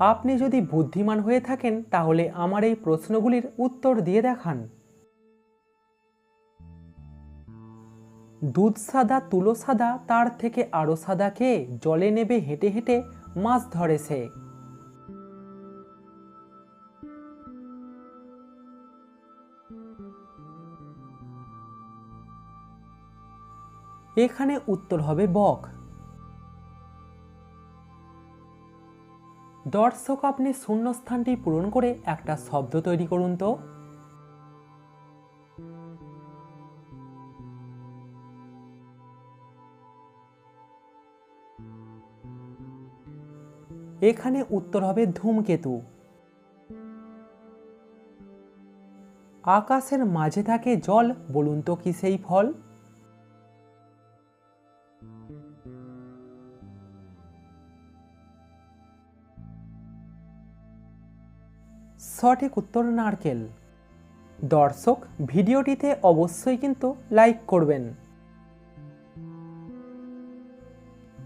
আপনি যদি বুদ্ধিমান হয়ে থাকেন, তাহলে আমার এই প্রশ্নগুলির উত্তর দিয়ে দেখান। দুধ সাদা, তুলো সাদা, তার থেকে আরও সাদা খেয়ে জলে নেবে হেঁটে হেঁটে মাছ ধরে সে এখানে উত্তর হবে বক। দর্শক আপনি শূন্যস্থানটি পূরণ করে একটা শব্দ তৈরি করুন তো। এখানে উত্তর হবে ধূমকেতু। আকাশের মাঝে থাকে জল, বলুন তো কি সেই ফল? সঠিক উত্তর নারকেল। দর্শক, ভিডিওটিতে অবশ্যই কিন্তু লাইক করবেন।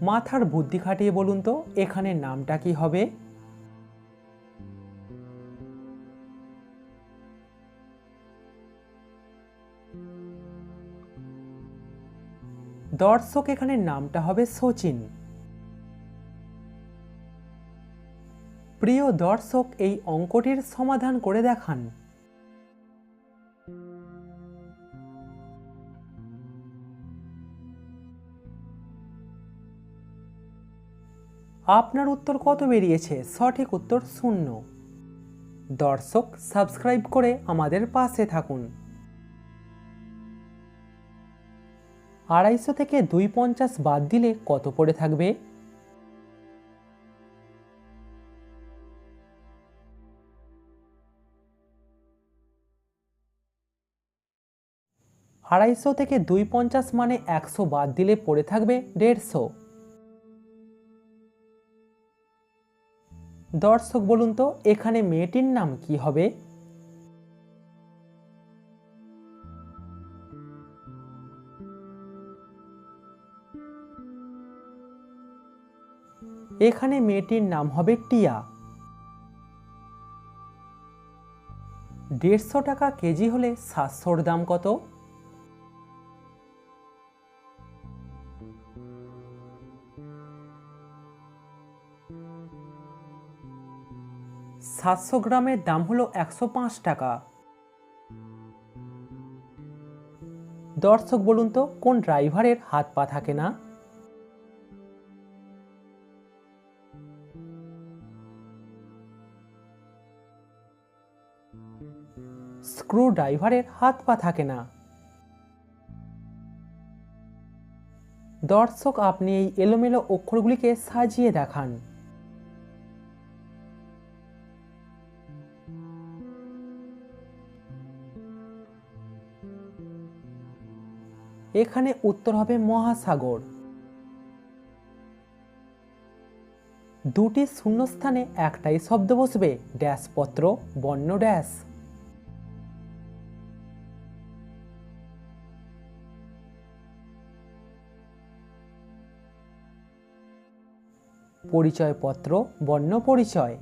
মাথার বুদ্ধি খাটিয়ে বলুন তো, এখানে নামটা কি হবে? দর্শক, এখানে নামটা হবে সচিন। প্রিয় দর্শক এই অঙ্কটির সমাধান করে দেখান। আপনার উত্তর কত বেরিয়েছে? সঠিক উত্তর শূন্য। দর্শক, সাবস্ক্রাইব করে আমাদের পাশে থাকুন। আড়াইশো থেকে দুই পঞ্চাশ বাদ দিলে কত পড়ে থাকবে? আড়াইশো থেকে দুই পঞ্চাশ মানে একশো বাদ দিলে পড়ে থাকবে দেড়শো। দর্শক বলুন তো, এখানে মেয়েটির নাম কি হবে? এখানে মেয়েটির নাম হবে টিয়া। দেড়শো টাকা কেজি হলে সাতশোর দাম কত? সাতশো গ্রামের দাম হলো একশো পাঁচ টাকা। দর্শক, বলুন তো, কোন ড্রাইভারের হাত পা থাকে না? স্ক্রু ড্রাইভারের হাত পা থাকে না। দর্শক, আপনি এই এলোমেলো অক্ষরগুলিকে সাজিয়ে দেখান। এখানে উত্তর হবে মহাসাগর। দুটি শূন্যস্থানে একটাই শব্দ বসবে, ড্যাশ পত্র, বর্ণ ড্যাশ। পরিচয়পত্র বর্ণ পরিচয়।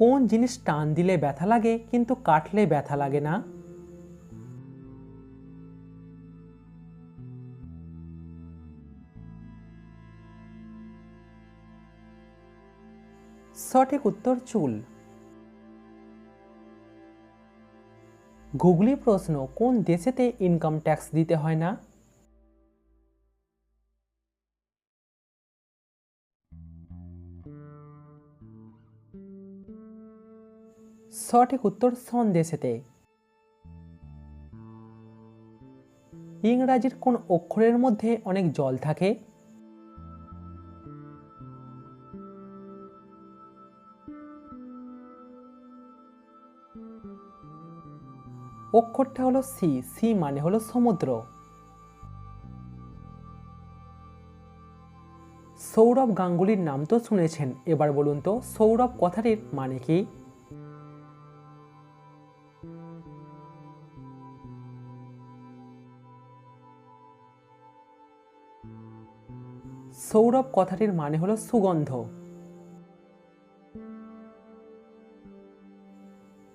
কোন জিনিস টান দিলে ব্যথা লাগে, কিন্তু কাটলে ব্যথা লাগে না? সঠিক উত্তর চুল। গুগলি প্রশ্ন, কোন দেশেতে ইনকাম ট্যাক্স দিতে হয় না? সঠিক উত্তর সন্দেশেতে ইংরাজির কোন অক্ষরের মধ্যে অনেক জল থাকে? অক্ষরটা হলো সি সি মানে হলো সমুদ্র। সৌরভ গাঙ্গুলির নাম তো শুনেছেন, এবার বলুন তো সৌরভ কথাটির মানে কি? সৌরভ কথাটির মানে হলো সুগন্ধ।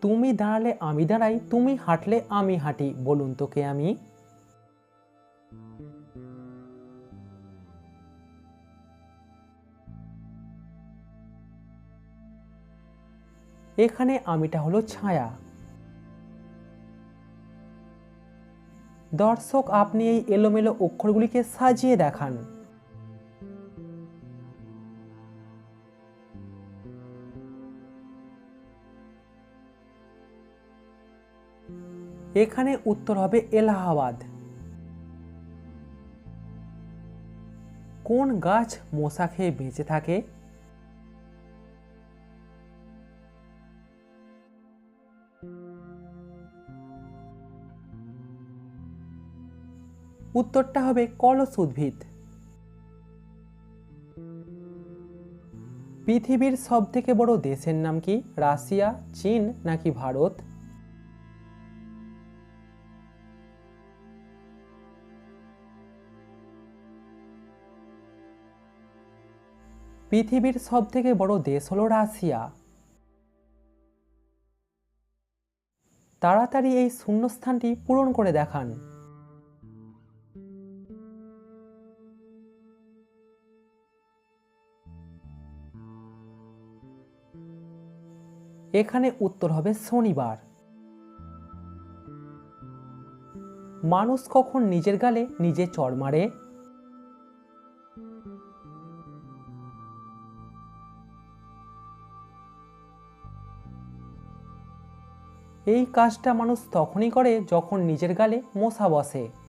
তুমি দাঁড়ালে আমি দাঁড়াই, তুমি হাঁটলে আমি হাঁটি, বলুন তো কে আমি। এখানে আমিটা হলো ছায়া। দর্শক, আপনি এই এলোমেলো অক্ষরগুলিকে সাজিয়ে দেখান। এখানে উত্তর হবে এলাহাবাদ। কোন গাছ মশা খেয়ে বেঁচে থাকে? উত্তরটা হবে কলস উদ্ভিদ পৃথিবীর সব থেকে বড় দেশের নাম কি? রাশিয়া, চীন নাকি ভারত? পৃথিবীর সব থেকে বড় দেশ হলো রাশিয়া। তাড়াতাড়ি এই শূন্যস্থানটি পূরণ করে দেখান। এখানে উত্তর হবে শনিবার। মানুষ কখন নিজের গালে নিজে চড় মারে? এই কাজটা মানুষ তখনই করে যখন নিজের গালে মশা বসে।